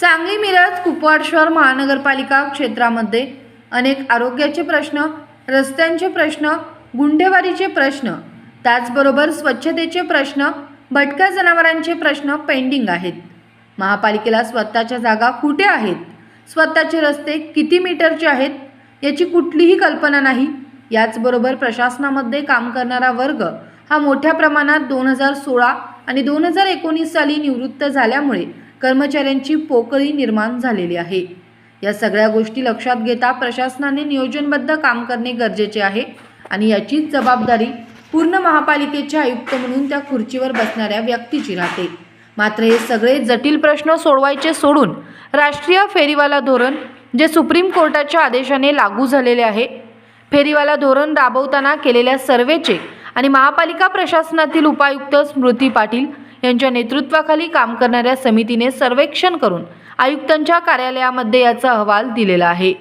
सांगली कुपवाड शहर महानगरपालिका क्षेत्रामध्ये अनेक आरोग्याचे प्रश्न रस्त्यांचे प्रश्न गुंडेवारीचे प्रश्न त्याचबरोबर स्वच्छतेचे प्रश्न भटक्या जनावरांचे प्रश्न पेंडिंग आहेत. महापालिकेला स्वतःच्या जागा कुठे आहेत? स्वतःचे रस्ते किती मीटरचे आहेत? याची कुठलीही कल्पना नाही. याचबरोबर प्रशासनामध्ये काम करणारा वर्ग हा मोठ्या प्रमाणात दोन हजार सोळा आणि दोन हजार एकोणीस साली निवृत्त झाल्यामुळे कर्मचाऱ्यांची पोकळी निर्माण झालेली आहे. या सगळ्या गोष्टी लक्षात घेता प्रशासनाने नियोजनबद्ध काम करणे गरजेचे आहे आणि याचीच जबाबदारी पूर्ण महापालिकेचे आयुक्त म्हणून त्या खुर्चीवर बसणाऱ्या व्यक्तीची राहते. मात्र हे सगळे जटिल प्रश्न सोडवायचे सोडून राष्ट्रीय फेरीवाला धोरण जे सुप्रीम कोर्टाच्या आदेशाने लागू झालेले आहे फेरीवाला धोरण राबवताना केलेल्या सर्वेचे आणि महापालिका प्रशासनातील उपायुक्त स्मृती पाटील यांच्या नेतृत्वाखाली काम करणाऱ्या समितीने सर्वेक्षण करून आयुक्तांच्या कार्यालयामध्ये याचा अहवाल दिलेला आहे.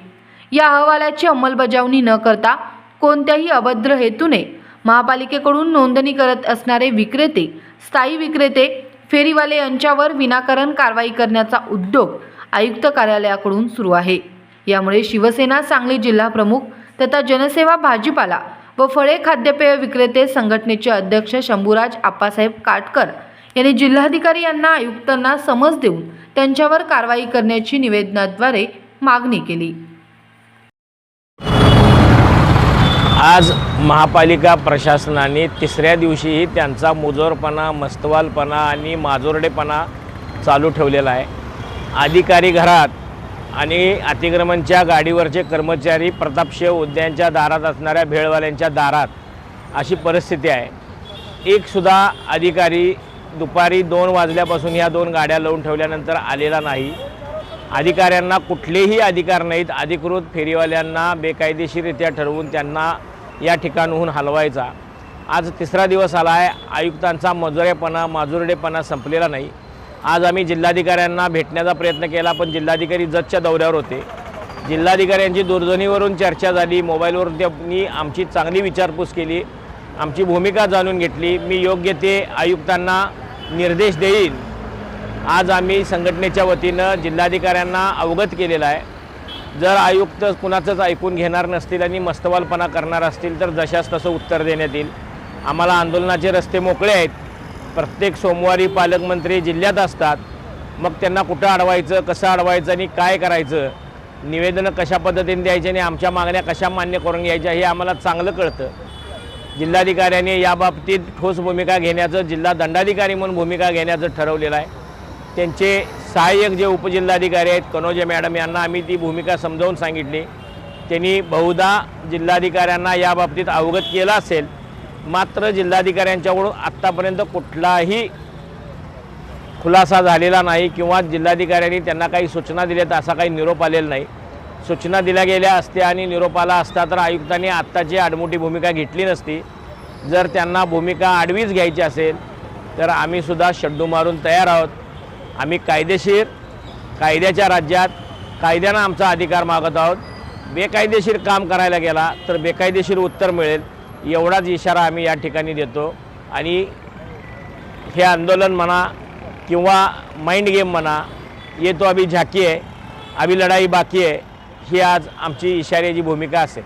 या अहवालाची अंमलबजावणी न करता कोणत्याही अभद्र हेतूने महापालिकेकडून नोंदणी करत असणारे विक्रेते स्थायी विक्रेते फेरीवाले यांच्यावर विनाकारण कारवाई करण्याचा उद्योग आयुक्त कार्यालयाकडून सुरू आहे. यामुळे शिवसेना सांगली जिल्हा प्रमुख तथा जनसेवा भाजीपाला व फळे खाद्यपेय विक्रेते संघटनेचे अध्यक्ष शंभूराज आप्पासाहेब काटकर यांनी जिल्हाधिकारी यांना आयुक्तांना समज देऊन त्यांच्यावर कारवाई करण्याची निवेदनाद्वारे मागणी केली. आज महापालिका प्रशासनाने तिसऱ्या दिवशीही त्यांचा मुजोरपणा मस्तवालपणा आणि माजोरडेपणा चालू ठेवलेला आहे. अधिकारी घरात आणि अतिक्रमणच्या गाडीवरचे कर्मचारी प्रतापशिव उद्यानच्या दारात असणाऱ्या भेळवाल्यांच्या दारात अशी परिस्थिती आहे. एकसुद्धा अधिकारी दुपारी दोन वाजल्यापासून ह्या दोन गाड्या लावून ठेवल्यानंतर आलेला नाही. अधिकाऱ्यांना कुठलेही अधिकार नाहीत. अधिकृत फेरीवाल्यांना बेकायदेशीररित्या ठरवून त्यांना या ठिकाणहून हलवायचा. आज तिसरा दिवस आला आहे आयुक्तांचा मजुरेपणा माजुरडेपणा संपलेला नाही. आज आम्ही जिल्हाधिकाऱ्यांना भेटण्याचा प्रयत्न केला पण जिल्हाधिकारी जतच्या दौऱ्यावर होते. जिल्हाधिकाऱ्यांची दूरध्वनीवरून चर्चा झाली. मोबाईलवरून त्यांनी आमची चांगली विचारपूस केली. आमची भूमिका जाणून घेतली. मी योग्य ते आयुक्तांना निर्देश देईन. आज आम्ही संघटनेच्या वतीनं जिल्हाधिकाऱ्यांना अवगत केलेला आहे. जर आयुक्त कुणाचंच ऐकून घेणार नसतील आणि मस्तवालपणा करणार असतील तर जशास तसं उत्तर देण्यात येईल. आम्हाला आंदोलनाचे रस्ते मोकळे आहेत. प्रत्येक सोमवारी पालकमंत्री जिल्ह्यात असतात. मग त्यांना कुठं अडवायचं कसं अडवायचं आणि काय करायचं? निवेदनं कशा पद्धतीने द्यायची आणि आमच्या मागण्या कशा मान्य करून घ्यायच्या हे आम्हाला चांगलं कळतं. जिल्हाधिकाऱ्यांनी याबाबतीत ठोस भूमिका घेण्याचं जिल्हा दंडाधिकारी म्हणून भूमिका घेण्याचं ठरवलेलं आहे. त्यांचे सहाय्यक जे उपजिल्हाधिकारी आहेत कनोजे मॅडम यांना आम्ही ती भूमिका समजावून सांगितली. त्यांनी बहुधा जिल्हाधिकाऱ्यांना याबाबतीत अवगत केलं असेल. मात्र जिल्हाधिकाऱ्यांच्याकडून आत्तापर्यंत कुठलाही खुलासा झालेला नाही किंवा जिल्हाधिकाऱ्यांनी त्यांना काही सूचना दिल्यात असा काही निरोप आलेला नाही. सूचना दिल्या गेल्या असत्या आणि निरोपाला असता तर आयुक्तांनी आत्ताची आडमोठी भूमिका घेतली नसती जर त्यांना भूमिका आडवीच घ्यायची असेल तर आम्हीसुद्धा शड्डू मारून तयार आहोत. आम्ही कायदेशीर कायद्याच्या राज्यात कायद्यानं आमचा अधिकार मागत आहोत. बेकायदेशीर काम करायला गेला तर बेकायदेशीर उत्तर मिळेल एवढाच इशारा आम्ही या ठिकाणी देतो. आणि हे आंदोलन म्हणा किंवा माइंड गेम म्हणा ये तो अभी झाकी आहे अभी लढाई बाकी आहे. ही आज आमची इशाऱ्याची भूमिका असेल.